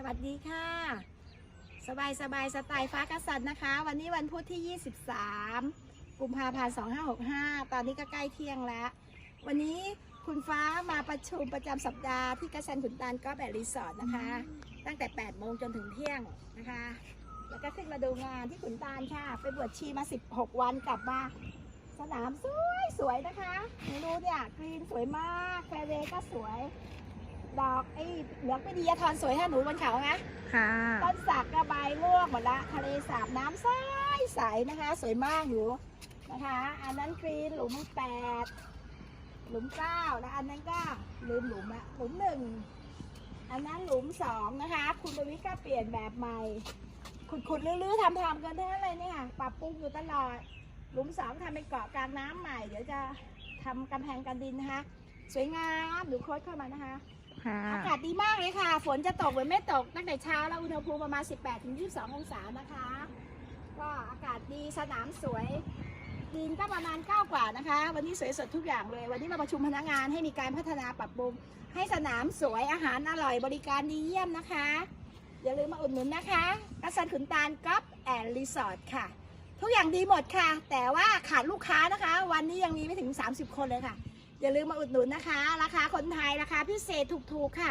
สวัสดีค่ะ สบายสบายสไตล์ฟ้ากษัตริย์นะคะ วันนี้วันพุธที่ 23 กุมภาพันธ์ 2565 ตอนนี้ก็ใกล้เที่ยงแล้ว วันนี้คุณฟ้ามาประชุมประจำสัปดาห์ที่กระชันขุนตาลก็แบบรีสอร์ทนะคะ ตั้งแต่ 8 โมงจนถึงเที่ยงนะคะ แล้วก็ขึ้นมาดูงานที่ขุนตาลค่ะ ไปบวชชีมา 16 วันกลับมาสนามสวยสวยนะคะดูเนี่ยกรีนสวยมากแฟร์เวก็สวย ดอกไอ้เหลืองไปดียาทอนสวยฮะหนูบนเขาไหมค่ะ ต้นสักกระใบายร่วงหมดละทะเลสาบน้ำใสใสนะคะ สวยมากหนูนะคะ อันนั้นกรีนหลุมแปดหลุมเก้าแล้วอันนั้นก็ลืมหลุมละหลุมหนึ่งอันนั้นหลุมสองนะคะ คุณประวิทย์ก็เปลี่ยนแบบใหม่ ขุดขุดๆลื้อๆทำทำๆกันทั้งนั้นเลยเนี่ยค่ะปรับปรุงอยู่ตลอด หลุมสองทำเป็นเกาะกลางน้ำใหม่ เดี๋ยวจะทำกำแพงกันดินนะคะ สวยงามหนูโค้ดเข้ามานะคะ ค่ะ อากาศดีมากเลยค่ะ ฝนจะตกหรือไม่ตกตั้งแต่เช้าแล้วอุณหภูมิประมาณ 18-22 องศานะคะ ก็อากาศดีสนามสวยดินก็ประมาณ9กว่านะคะ วันนี้สวยสดทุกอย่างเลย วันนี้มาประชุมพนักงานให้มีการพัฒนาปรับปรุง ให้สนามสวยอาหารอร่อยบริการดีเยี่ยมนะคะ อย่าลืมมาอุดหนุนนะคะกระสันขุนตาลก๊อฟแอนด์รีสอร์ทค่ะ ทุกอย่างดีหมดค่ะ แต่ว่าขาดลูกค้านะคะ วันนี้ยังมีไม่ถึง 30 คนเลยค่ะ อย่าลืมมาอุดหนุนนะคะ ราคาคนไทยราคาพิเศษถูกๆค่ะ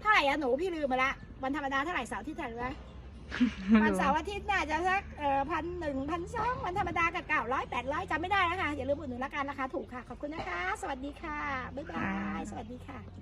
เท่าไหร่อะหนูพี่ลืมมาละ วันธรรมดาเท่าไหร่เสาร์อาที่เท่าไหร่วะวันเสาร์อาทิตย์น่าจะสักเอ่อพันหนึ่งพันสองวันธรรมดากับเก้าร้อยแปดร้อยจำไม่ได้แล้วค่ะ อย่าลืมอุดหนุนละกันราคาถูกค่ะ ขอบคุณนะคะ สวัสดีค่ะ บ๊ายบาย สวัสดีค่ะ